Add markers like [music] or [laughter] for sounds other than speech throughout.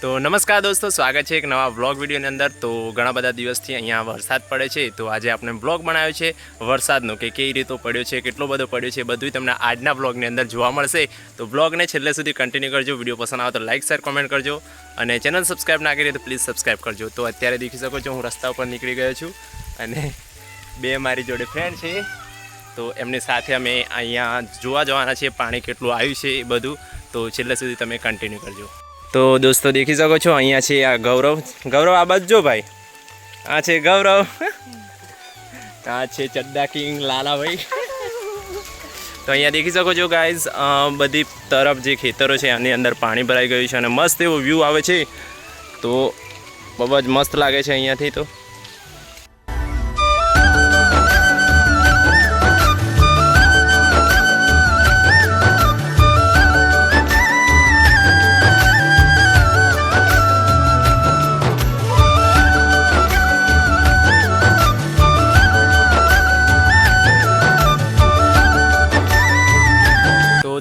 તો નમસ્કાર દોસ્તો, સ્વાગત છે એક નવા વ્લોગ વિડીયોની અંદર. તો ઘણા બધા દિવસથી અહીંયા વરસાદ પડે છે. તો આજે આપણે વ્લોગ બનાવ્યો છે, વરસાદનો કે કેવી રીતે પડ્યો છે, કેટલો બધો પડ્યો છે બધું તમને આજના વ્લોગની અંદર જોવા મળશે. તો વ્લોગને છેલ્લે સુધી કન્ટિન્યુ કરજો, વીડિયો પસંદ આવે તો લાઇક શેર કોમેન્ટ કરજો. અને ચેનલ સબસ્ક્રાઇબ ના કરી તો પ્લીઝ સબસ્ક્રાઈબ કરજો. તો અત્યારે દેખી શકો છો, હું રસ્તા ઉપર નીકળી ગયો છું. અને બે મારી જોડે ફ્રેન્ડ છે. તો એમની સાથે અમે અહીંયા જોવા જવાના છીએ, પાણી કેટલું આવ્યું છે એ બધું. તો છેલ્લે સુધી તમે કન્ટિન્યુ કરજો. તો દોસ્તો દેખી શકો છો અહીંયા છે આ ગૌરવ. ગૌરવ આ બાજુ જો ભાઈ. આ છે ગૌરવ. [laughs] આ છે ચડ્ડા કિંગ લાલાભાઈ. [laughs] તો અહીંયા દેખી શકો છો ગાઈઝ બધી તરફ જે ખેતરો છે આની અંદર પાણી ભરાઈ ગયું છે અને મસ્ત એવો વ્યૂ આવે છે. તો બહુ જ મસ્ત લાગે છે અહીંયાથી તો.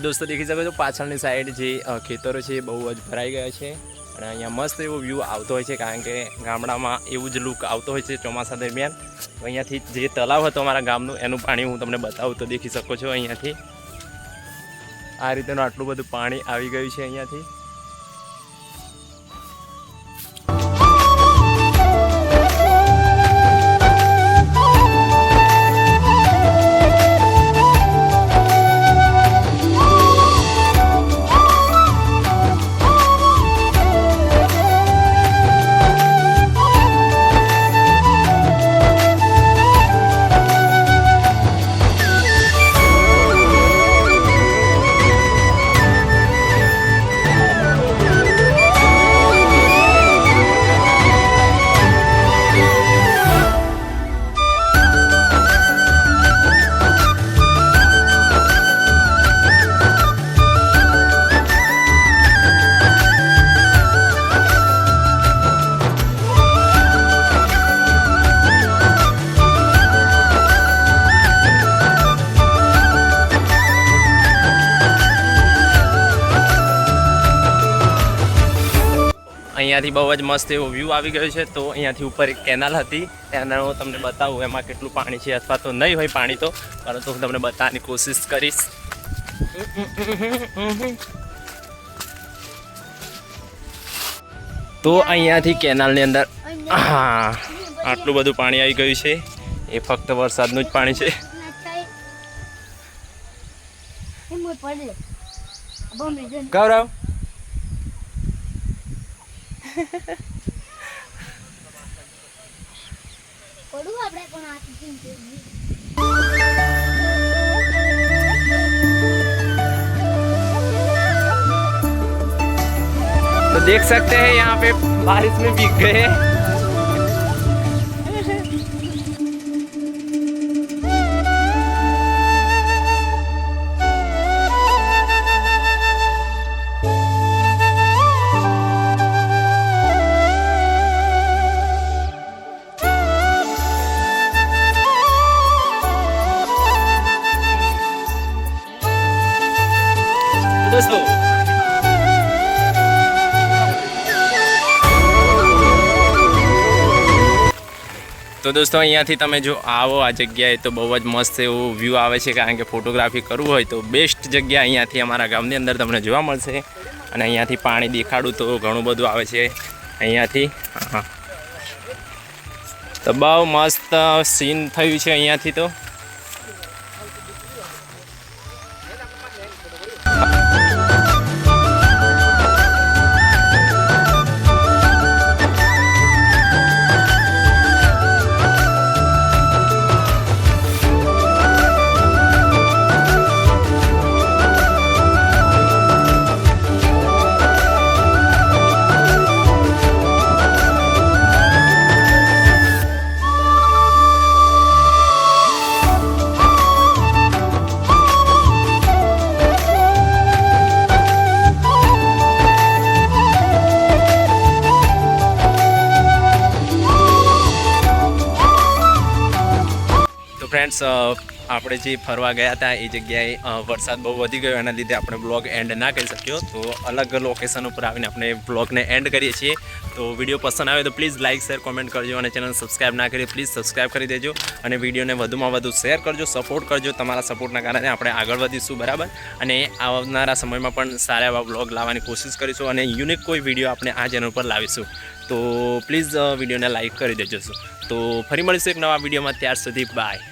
દોસ્તો દેખી શકો છો, પાછળની સાઈડ જે ખેતરો છે એ બહુ જ ભરાઈ ગયા છે. અને અહીંયા મસ્ત એવો વ્યૂ આવતો હોય છે, કારણ કે ગામડામાં એવું જ લુક આવતો હોય છે ચોમાસા દરમિયાન. અહીંયાથી જે તલાવ હતો અમારા ગામનું, એનું પાણી હું તમને બતાવું તો દેખી શકો છો અહીંયાથી. આ રીતેનું આટલું બધું પાણી આવી ગયું છે અહીંયાથી. અહીંયાથી બહુ જ મસ્ત એવો વ્યૂ આવી ગયો છે. તો અહીંયાથી ઉપર એક કેનાલ હતી. એના હું તમને બતાવું એમાં કેટલું પાણી છે અથવા તો નહીં હોય પાણી તો. પરંતુ હું તમને બતાવવાની કોશિશ કરીશ. તો અહીંયાથી કેનાલની અંદર હા આટલું બધું પાણી આવી ગયું છે. એ ફક્ત વરસાદનું જ પાણી છે. ગૌરવ પડું આપણે પણ આ तो देख सकते हैं यहाँ पे बारिश में भीग गए દોસ્તો તો દોસ્તો, અહીંયાથી તમે જો આવો આ જગ્યાએ, તો બહુ જ મસ્ત એવું વ્યૂ આવે છે, કારણ કે ફોટોગ્રાફી કરવું હોય તો બેસ્ટ જગ્યા અહીંયાથી અમારા ગામની અંદર તમને જોવા મળશે. અને અહીંયાથી પાણી દેખાડું તો ઘણું બધું આવે છે અહીંયાથી. તો બહુ મસ્ત સીન થયું છે અહીંયાથી તો. તો ફ્રેન્ડ્સ આપણે જે ફરવા ગયા હતા, એ જગ્યાએ વરસાદ બહુ વધી ગયો, એના લીધે આપણે બ્લોગ એન્ડ ના કરી શક્યો. તો અલગ લોકેશન ઉપર આવીને આપણે બ્લોગને એન્ડ કરીએ છીએ. તો વીડિયો પસંદ આવે તો પ્લીઝ લાઇક શેર કોમેન્ટ કરજો અને ચેનલ સબસ્ક્રાઈબ ના કરી પ્લીઝ સબસ્ક્રાઇબ કરી દેજો અને વિડીયોને વધુમાં વધુ શેર કરજો સપોર્ટ કરજો તમારા સપોર્ટના કારણે આપણે આગળ વધીશું, બરાબર? અને આવનારા સમયમાં પણ સારા એવા બ્લોગ લાવવાની કોશિશ કરીશું અને યુનિક કોઈ વીડિયો આપણે આ ચેનલ પર લાવીશું. તો પ્લીઝ વિડીયોને લાઇક કરી દેજો. તો ફરી મળીશું એક નવા વિડીયોમાં. ત્યાર સુધી બાય